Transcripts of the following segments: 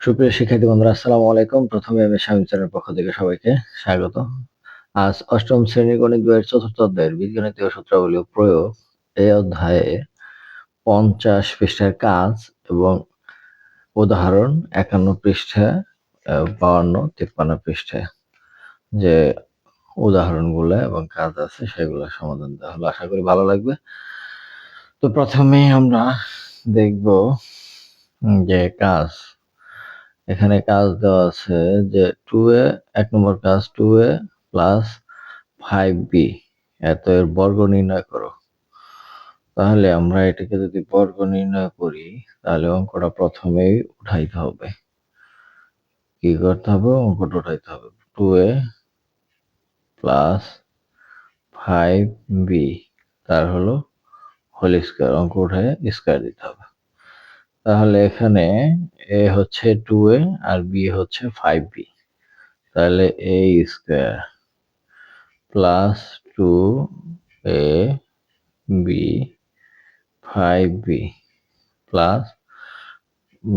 সুপ্রিয় শিক্ষার্থী বন্ধুরা, আসসালামু আলাইকুম। প্রথমে আমি স্বামী চ্যানেলের পক্ষ থেকে সবাইকে স্বাগত। আজ অষ্টম শ্রেণির গণিত বইয়ের চতুর্থ অধ্যায়ের বীজগণিতীয় সূত্রাবলী প্রয়োগ এই অধ্যায়ে পঞ্চাশ পৃষ্ঠার কাজ এবং উদাহরণ একান্ন পৃষ্ঠা বাউান্ন, তিপ্পান্ন পৃষ্ঠায় যে উদাহরণগুলো এবং কাজ আছে সেগুলো সমাধান দেওয়া হলো। আশা করি ভালো লাগবে। তো প্রথমে আমরা দেখব যে কাজ এখানে কাজ দেওয়া আছে যে টু এ এক নম্বর কাজ two A plus five B এত এর বর্গ নির্ণয় করো। তাহলে আমরা এটাকে যদি বর্গ নির্ণয় করি, তাহলে অঙ্কটা প্রথমেই উঠাইতে হবে। কি করতে হবে? অঙ্কটা উঠাইতে হবে। Two A plus five B তার হলো হোল স্কোয়ার অঙ্ক উঠায় স্কোয়ার দিতে হবে। তাহলে এখানে এ হচ্ছে টু এ আর বি হচ্ছে ফাইভ বি তাহলে A square plus two A B five B plus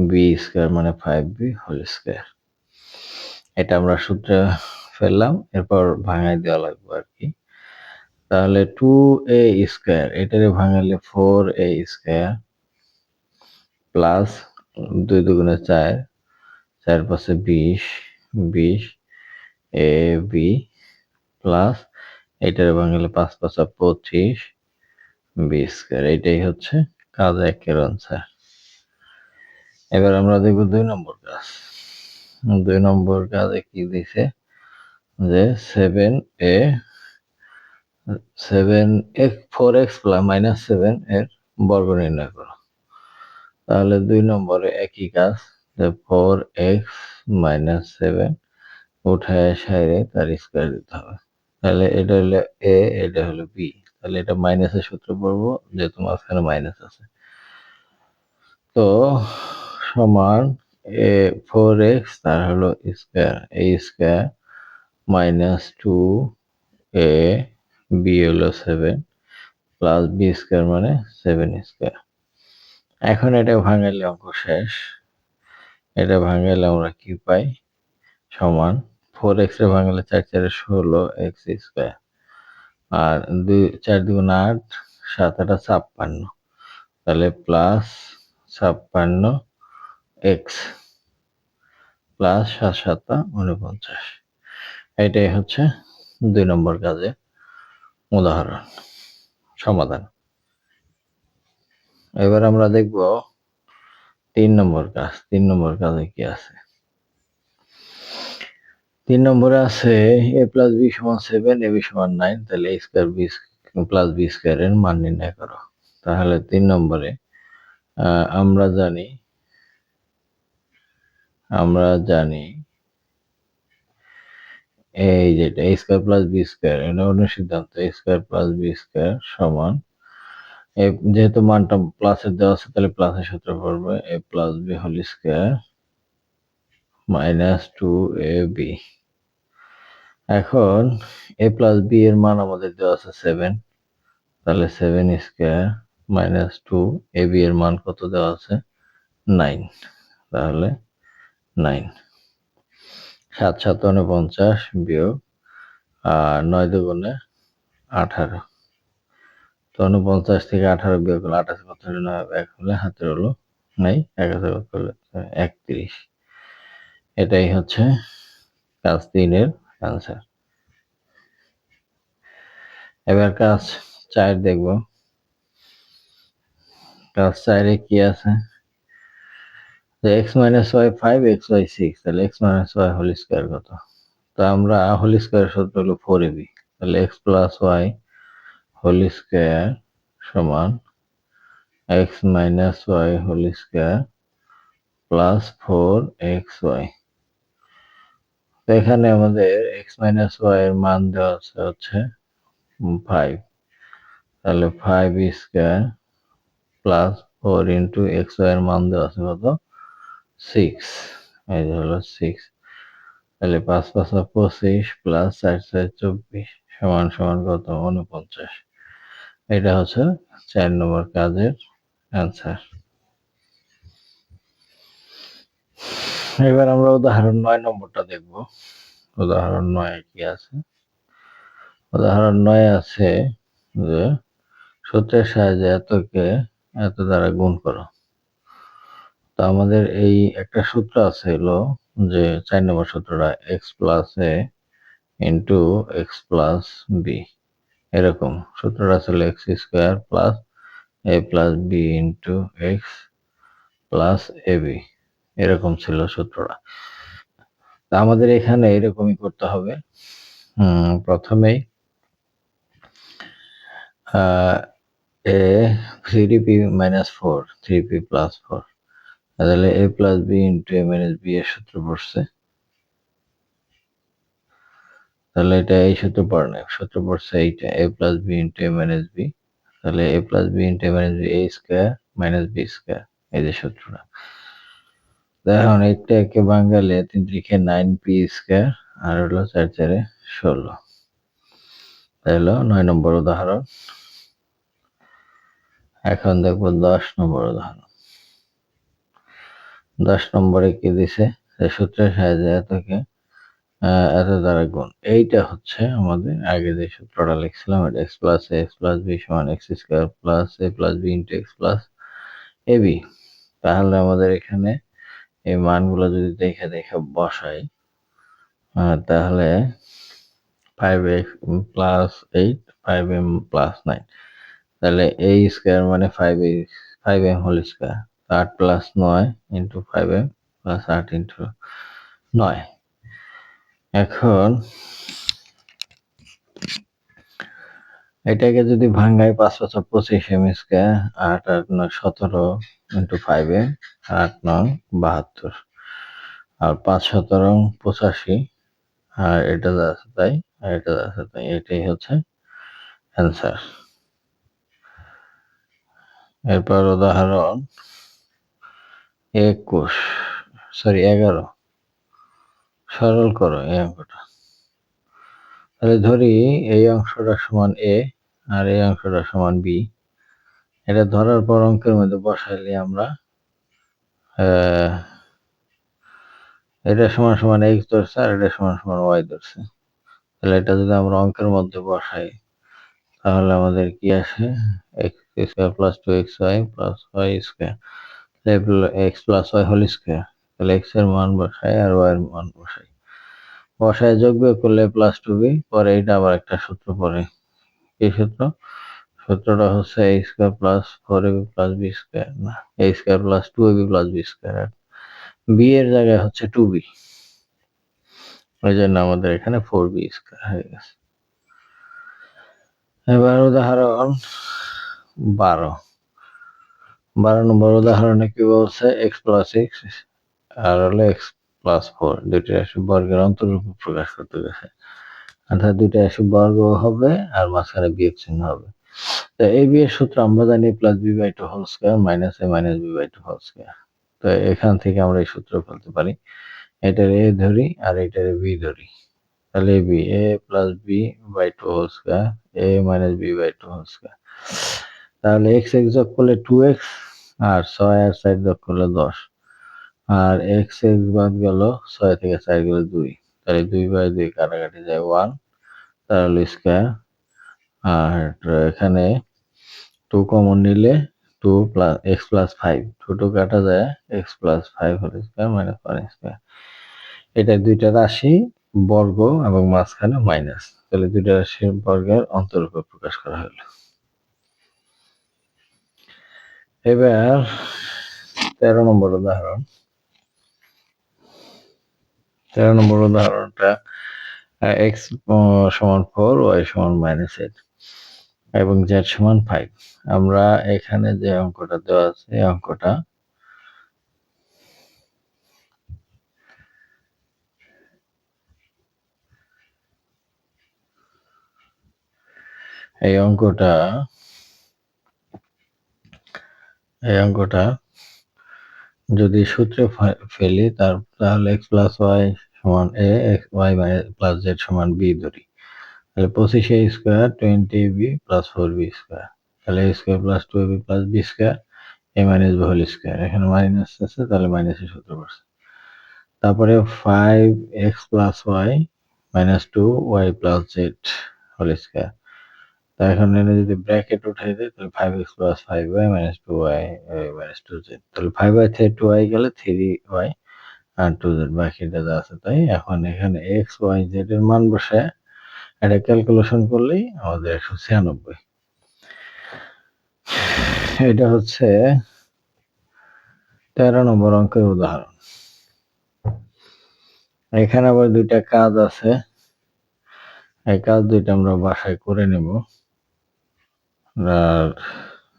B square মানে ফাইভ বি হোল স্কোয়ার এটা আমরা সূত্রে ফেললাম, এরপর ভাঙাই দেওয়া লাগবে আর কি। তাহলে টু এ স্কোয়ার এটারে ভাঙালে ফোর এ স্কোয়ার প্লাস দুই দুগুণে চার চার পাশে বিশ বিশ, এ, বি প্লাস এটার ভাঙালে পাঁচ পাঁচা পঁচিশ, বি স্কোয়ার এটাই হচ্ছে কাজ একের আনসার এবার আমরা দেখব দুই নম্বর কাজ। দুই নম্বর কাজে কি দিছে? যে seven A seven X four X plus minus seven এর বর্গ নির্ণয় করো। তাহলে দুই নম্বরে একই কাজ ফোর এক্স মাইনাস সেভেন উঠায় সাইরে তার স্কোয়ার দিতে হবে। তাহলে এটা হলো এ এটা হলো বি তাহলে এটা মাইনাসের সূত্র পড়ব, যেহেতু মাঝখানে মাইনাস আছে। তো সমান এ ফোর এক্স তার হলো square A square minus two A B হলো সেভেন প্লাস বি স্কোয়ার মানে সেভেন স্কোয়ার এখন এটা ভাঙালে অঙ্ক শেষ। এটা ভাঙালে আমরা কি পাই? সমান ফোর এক্সের ভাঙালে চার চারে ষোলো এক্স স্কোয়ার আর দুই, চার দুগুণ আট, সাত আটা ছাপ্পান্ন। তাহলে প্লাস ছাপ্পান্ন এক্স প্লাস সাত সাতা উনপঞ্চাশ। এটাই হচ্ছে দুই নম্বর কাজে উদাহরণ, সমাধান। এবার আমরা দেখব তিন নম্বর কাজ, তিন নম্বর কাজে কি আছে? তিন নম্বরে আছে এ প্লাস বি সমান সেভেন এ বি সমান নাইন তাহলে A square B plus B square এর মান নির্ণয় করো। তাহলে তিন নম্বরে আমরা জানি আমরা জানি এই যেটা A square plus B square এটা অন্য সিদ্ধান্ত A square plus B square সমান এ যেহেতু মানটা প্লাসের দেওয়া আছে, তাহলে প্লাসের সূত্র পড়বে A plus B whole square minus two A B এখন এ প্লাস বি এর মান আমাদের দেওয়া আছে সেভেন তাহলে seven square minus two A B এর মান কত দেওয়া আছে? নাইন তাহলে নাইন সাত সাত উনপঞ্চাশ বিয়োগ আর নয় দুগুণে আঠারো। তো উনপঞ্চাশ থেকে আঠারো বিয়োগ করলে আঠাশ কত হলো নয়, এক হলে হাতের হলো নাই, এক হাজার হলো একত্রিশ। এটাই হচ্ছে কাজ তিনের অ্যান্সার এবার কাজ চার দেখব। কাজ চারে কি আছে? X minus Y five X Y six তাহলে X minus Y whole square কত? তো আমরা হোল স্কোয়ার সূত্র হলো ফোর এবি তাহলে X plus Y whole square সমান X minus Y whole square plus four X Y তো এখানে আমাদের এক্স মাইনাস ওয়াই এর মান দেওয়া আছে হচ্ছে ফাইভ তাহলে five square plus four into X Y এর মান দেওয়া আছে কত? সিক্স এই হলো সিক্স তাহলে পাঁচ পাঁচ পঁচিশ প্লাস চার চার চব্বিশ সমান সমান কত? উনপঞ্চাশ। এটা হচ্ছে চার নম্বর কাজের অ্যান্সার এবার আমরা উদাহরণ নয় নম্বরটা দেখব। উদাহরণ নয় কি আছে? উদাহরণ নয় আছে যে সূত্রের সাহায্যে এতকে এত দ্বারা গুণ করো। তো আমাদের এই একটা সূত্র আছে হলো যে চার নম্বর সূত্রটা X plus A into X plus B এরকম। সূত্রটা ছিল X square plus A plus B into X plus A B এরকম ছিল সূত্রটা। আমাদের এখানে এরকমই করতে হবে। প্রথমেই A three P minus four three P plus four তাহলে A plus B into A minus B এর সূত্র পড়ছে। তাহলে এটা এই সূত্র পড়ে না, সূত্র পড়ছে এইটা A plus B into A minus B তাহলে A plus B into A minus B A square minus B square এই যে সূত্রটা। এখন এইটা একে বাঙ্গালে তিন তিরিখে নাইন পি স্কোয়ার আর হলো চার চারে ষোলো। তাহলে নয় নম্বর উদাহরণ। এখন দেখব দশ নম্বর উদাহরণ। দশ নম্বরে কি দিছে? সূত্রের সাহায্যে এতকে এত দ্বারা গুণ এইটা হচ্ছে আমাদের আগে যে সূত্রটা লিখছিলাম, এটা X plus X plus B সমান X square plus A plus B into X plus A B তাহলে আমাদের এখানে এই মানগুলো যদি দেখে দেখে বসাই তাহলে five X plus eight five M plus nine তাহলে এ স্কোয়ার মানে five A five M whole square আট প্লাস নয় ইন্টু ফাইভ এম প্লাস আট ইন্টু নয় এখন এটাকে যদি ভাঙ্গাই পাঁচ বছর পঁচিশ স্কোয়ার আট আট, নয়, সতেরো ইন্টু ফাইভে আট, নয়, বাহাত্তর। আর পাঁচ, সতেরো, পঁচাশি, আর এটা আছে তাই, আর এটা আছে তাই, এটাই হচ্ছে অ্যান্সার এরপর উদাহরণ একুশ সরি এগারো। সরল করো এই অঙ্কটা। তাহলে ধরি এই অংশটা সমান এ আর এই অংশটা সমান বি। এটা ধরার পর অঙ্কের মধ্যে বসাইলে আমরা এটা সমান সমান এক্স ধরছে আর এটা সমান সমান ওয়াই ধরছে। তাহলে এটা যদি আমরা অঙ্কের মধ্যে বসাই, তাহলে আমাদের কি আসে? X square plus two X Y plus Y square X plus Y whole square তাহলে এক্সের মান বসাই আর ওয়াই এর মান বসাই। বসায় যোগ বিয়োগ করলে প্লাস টু বি পরে এটা আবার একটা সূত্র পরে কি সূত্র? সূত্রটা হচ্ছে A square plus four A B plus B square না A square plus two A B plus B square B এর জায়গায় হচ্ছে টু বি ওই জন্য আমাদের এখানে ফোর বি স্কোয়ার হয়ে গেছে। এবার উদাহরণ বারো। বারো নম্বর উদাহরণে কি বলছে? এক্স প্লাস এক্স আর হলো এক্স প্লাস ফোর দুইটি রাশি বর্গের অন্তরূপ প্রকাশ করতে গেছে। অর্থাৎ দুইটা রাশি বর্গ হবে আর মাঝখানে বিয়োগ চিহ্ন হবে। তো এই বিয়ের সূত্র আমরা জানি plus B by two whole square minus A minus B by two whole square তো এখান থেকে আমরা এই সূত্র ফেলতে পারি। এটার এ ধরি আর এটার বি ধরি। তাহলে B A plus B by two whole square A minus B by two whole square তাহলে এক্স এক্স যোগ করলে টু এক্স আর ছয় আর সাইড যোগ করলে দশ। আর এক্স এক্স বাদ গেল ছয় থেকে চার গেল দুই। তাহলে দুই বাই দুই কাটাকাটি যায় ওয়ান তাহলে স্কোয়ার আর এখানে টু কমন নিলে two plus X plus five two কাটা যায় X plus five whole square minus one square এটা দুইটা রাশি বর্গ এবং মাঝখানে মাইনাস তাহলে দুইটা রাশির বর্গের অন্তরূপে প্রকাশ করা হলো। এবার তেরো নম্বর উদাহরণ। তেরো নম্বর উদাহরণটা এক্স সমান ফোর ওয়াই সমান মাইনাস এইট এবং জেড সমান ফাইভ আমরা এখানে যে অঙ্কটা দেওয়া আছে, এই অঙ্কটা এই অঙ্কটা এই অঙ্কটা যদি সূত্রে ফেলি, তার, তাহলে এক্স প্লাস ওয়াই সমান A X Y plus Z সমান বি ধরি। তাহলে পঁচিশে square twenty B plus four B square তাহলে square plus two B plus B square A minus B whole square এখানে মাইনাস আছে, তাহলে মাইনাসের সূত্র পড়ছে তারপরে five X plus Y minus two Y plus Z whole square এখন এনে যদি ব্র্যাকেট উঠাই দেয়, তাহলে five X plus five Y minus two Y minus two Z তাহলে ফাইভ ওয়াই থেকে টু ওয়াই গেলে থ্রি ওয়াই আর টু জেড বাকিটা যা আছে তাই। এখন এখানে এক্স ওয়াই জেড এর মান বসে এটা ক্যালকুলেশন করলেই আমাদের একশো ছিয়ানব্বই। এটা হচ্ছে তেরো নম্বর অঙ্কের উদাহরণ। এখানে আবার দুইটা কাজ আছে। এই কাজ দুইটা আমরা বাসায় করে নেব। আর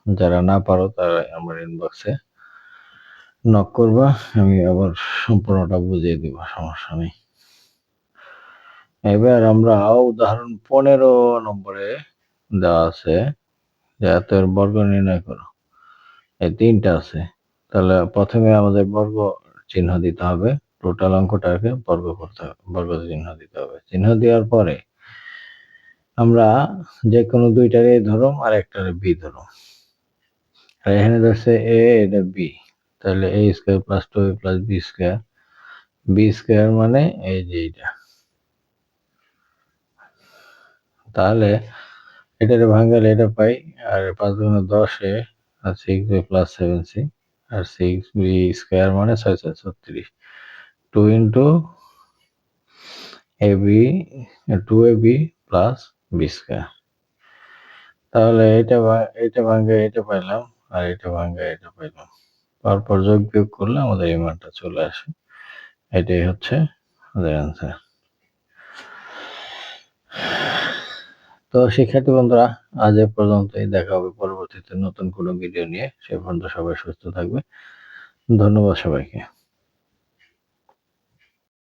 যারা না পারো, তারা আমার ইনবক্সে নক করবা, আমি আবার সম্পূর্ণটা বুঝিয়ে দিব, সমস্যা নেই। এবার আমরা উদাহরণ পনেরো নম্বরে দেওয়া আছে, যে এতের বর্গ নির্ণয় করো। এই তিনটা আছে। তাহলে প্রথমে আমাদের বর্গ চিহ্ন দিতে হবে টোটাল অঙ্কটাকে বর্গ করতে হবে, বর্গ চিহ্ন দিতে হবে। চিহ্ন দেওয়ার পরে আমরা যে কোনো দুইটার এ ধরুম আর একটার বি ধরুম। আর এখানে ধরছে এ, এটা বি। তাহলে A square plus two A plus B square. B square মানে এই যে এইটা। তাহলে এটারে ভাঙালে এটা পাই, আর পাঁচ গুণে দশ আর six B plus seven C, আর সিক্স বি স্কোয়ার মানে ছয় ছয় ছত্রিশ। Two into A B, two A B plus B square তাহলে এটা এটা ভাঙ্গে এটা পাইলাম, আর এটা ভাঙ্গে এটা পাইলাম। তারপর যোগ বিয়োগ করলে আমাদের এই মানটা চলে আসে। এটাই হচ্ছে আমাদের অ্যান্সার তো শিক্ষার্থী বন্ধুরা, আজ এ পর্যন্তই। দেখা হবে পরবর্তীতে নতুন কোনো ভিডিও নিয়ে। সে পর্যন্ত সবাই সুস্থ থাকবে। ধন্যবাদ সবাইকে।